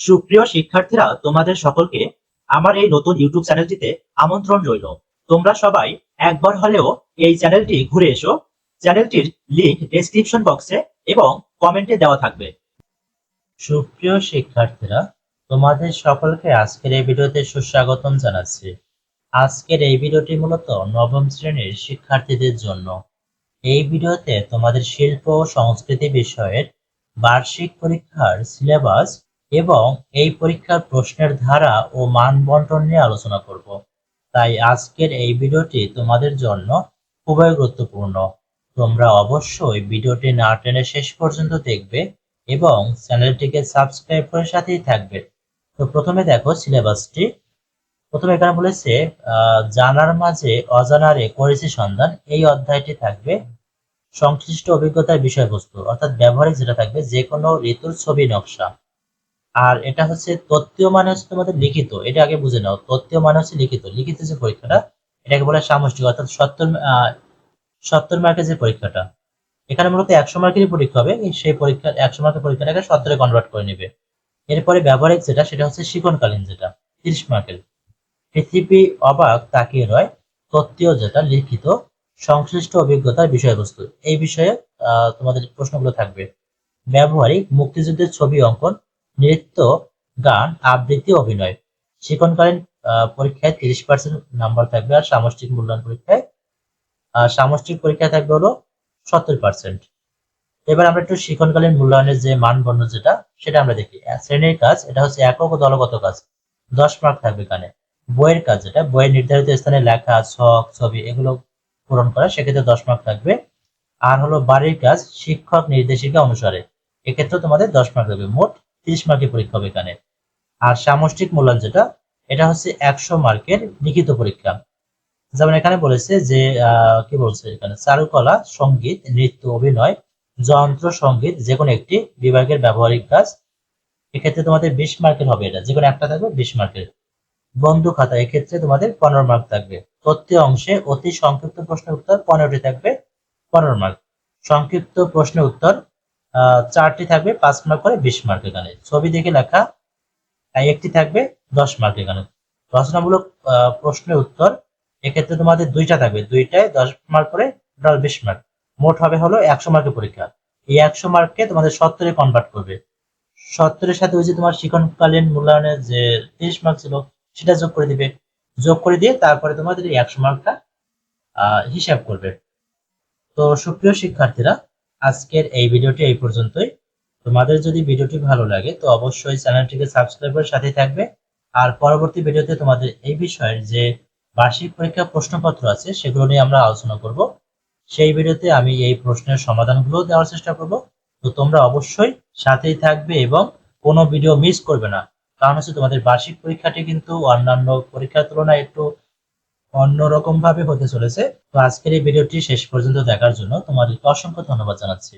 সুপ্রিয় শিক্ষার্থীরা, তোমাদের সকলকে আমার এই নতুন ইউটিউব চ্যানেলটিতে আমন্ত্রণ রইল। তোমরা সবাই একবার হলেও এই চ্যানেলটি ঘুরে এসো। চ্যানেলটির লিংক ডেসক্রিপশন বক্সে এবং কমেন্টে দেওয়া থাকবে। সুপ্রিয় শিক্ষার্থীরা, তোমাদের সকলকে আজকের এই ভিডিওতে সুস্বাগতম জানাচ্ছি। আজকের এই ভিডিওটি মূলত নবম শ্রেণির শিক্ষার্থীদের জন্য। এই ভিডিওতে তোমাদের শিল্প ও সংস্কৃতি বিষয়ের বার্ষিক পরীক্ষার সিলেবাস এবং এই পরীক্ষার প্রশ্নের ধারা ও মান বন্টন নিয়ে আলোচনা করব। তাই আজকের এই ভিডিওটি তোমাদের জন্য খুবই গুরুত্বপূর্ণ। তোমরা অবশ্যই ভিডিওটি না টেনে শেষ পর্যন্ত দেখবে এবং চ্যানেলটিকে সাবস্ক্রাইব করে সাথেই থাকবে। তো প্রথমে দেখো সিলেবাসটি। প্রথমে এখানে বলেছে জানার মাঝে অজানারে করেছি সন্ধান। এই অধ্যায়টি থাকবে সংশ্লিষ্ট অভিজ্ঞতার বিষয়বস্তু, অর্থাৎ ব্যবহারিক যেটা থাকবে যে কোনো ঋতুর ছবি নকশা। আর এটা হচ্ছে তত্ত্বীয় মানে হচ্ছে তোমাদের লিখিত, এটা আগে বুঝে নাও, তত্ত্বীয় মানে হচ্ছে লিখিত লিখিত যে পরীক্ষাটা, এটাকে বলে সামষ্টিক, অর্থাৎ সত্তর সত্তর মার্কের যে পরীক্ষাটা, এখানে মূলত একশো মার্কেরই পরীক্ষা হবে সেই পরীক্ষা, একশো মার্কের পরীক্ষাটাকে সত্তরে কনভার্ট করে নেবে। এরপরে ব্যবহারিক যেটা, সেটা হচ্ছে শিকনকালীন যেটা, তিরিশ মার্কের। পৃথিবী অবাক তাকিয়ে রয়, তত্ত্বীয় যেটা, লিখিত, সংশ্লিষ্ট অভিজ্ঞতার বিষয়বস্তু, এই বিষয়ে তোমাদের প্রশ্নগুলো থাকবে। ব্যবহারিক, মুক্তিযুদ্ধের ছবি অঙ্কন নৃত্য, গান, আবৃত্তি, অভিনয়। শিক্ষণকালীন পরীক্ষায় তিরিশ পার্সেন্ট নাম্বার থাকবে আর সামষ্টিক মূল্যায়ন পরীক্ষায় সামষ্টিক পরীক্ষায় থাকবে হলো সত্তর পার্সেন্ট এবার আমরা একটু শিক্ষণকালীন মূল্যায়নের যে মানদণ্ড যেটা, সেটা আমরা দেখি। শ্রেণির কাজ, এটা হচ্ছে একক ও দলগত কাজ। দশ মার্ক থাকবে এখানে। বইয়ের কাজ যেটা বইয়ের নির্ধারিত স্থানে লেখা, ছক, ছবি এগুলো পূরণ করা, সেক্ষেত্রে দশ মার্ক থাকবে। আর হলো বাড়ির কাজ, শিক্ষক নির্দেশিকা অনুসারে। এক্ষেত্রে তোমাদের দশ মার্ক থাকবে। মোট তিরিশ মার্কের পরীক্ষা হবে এখানে। আর সামষ্টিক মূল্যায়ন যেটা, এটা হচ্ছে একশো মার্কের লিখিত পরীক্ষা। যেমন এখানে বলেছে যে কি বলছে এখানে? চারুকলা, সংগীত, নৃত্য, অভিনয়, যন্ত্র, সংগীত যে কোনো একটি বিভাগের ব্যবহারিক কাজ। এক্ষেত্রে তোমাদের বিশ মার্কের হবে এটা। যে কোনো একটা থাকবে বিশ মার্কের বন্ধু খাতা, এক্ষেত্রে তোমাদের পনেরো মার্ক থাকবে। তথ্য অংশে অতি সংক্ষিপ্ত প্রশ্নের উত্তর পনেরোটি থাকবে পনেরো মার্ক সংক্ষিপ্ত প্রশ্নের উত্তর চারটি থাকবে, পাঁচ মার্ক করে বিশ মার্ক এখানে। ছবি দেখে লেখা একটি থাকবে, দশ মার্ক এখানে। রচনামূলক প্রশ্নের উত্তর, এক্ষেত্রে তোমাদের দুইটা থাকবে, দুইটায় দশ মার্ক করে টোটাল বিশ মার্ক মোট হবে হলো একশো মার্কের পরীক্ষা। এই একশো মার্ককে তোমাদের সত্তরে কনভার্ট করবে। সত্তরের সাথে ওই যে তোমার শিক্ষণকালীন মূল্যায়নের যে তিরিশ মার্ক ছিল, সেটা যোগ করে দিবে। যোগ করে দিয়ে তারপরে তোমাদের এই একশো মার্কটা হিসাব করবে। তো সুপ্রিয় শিক্ষার্থীরা আজকের এই ভিডিওটি এই পর্যন্তই। তোমাদের যদি ভিডিওটি ভালো লাগে, তো অবশ্যই চ্যানেলটিকে সাবস্ক্রাইব করে সাথে থাকবে। আর পরবর্তী ভিডিওতে তোমাদের এই বিষয়ের যে বার্ষিক পরীক্ষা প্রশ্নপত্র আছে, সেগুলো নিয়ে আমরা আলোচনা করব। সেই ভিডিওতে আমি এই প্রশ্নের সমাধানগুলো দেওয়ার চেষ্টা করব। তো তোমরা অবশ্যই সাথেই থাকবে এবং কোনো ভিডিও মিস করবে না। কারণ হচ্ছে তোমাদের বার্ষিক পরীক্ষাটি কিন্তু অন্যান্য পরীক্ষার তুলনায় একটু অন্যরকম ভাবে হতে চলেছে। তো আজকের এই ভিডিওটি শেষ পর্যন্ত দেখার জন্য তোমাদেরকে অসংখ্য ধন্যবাদ জানাচ্ছি।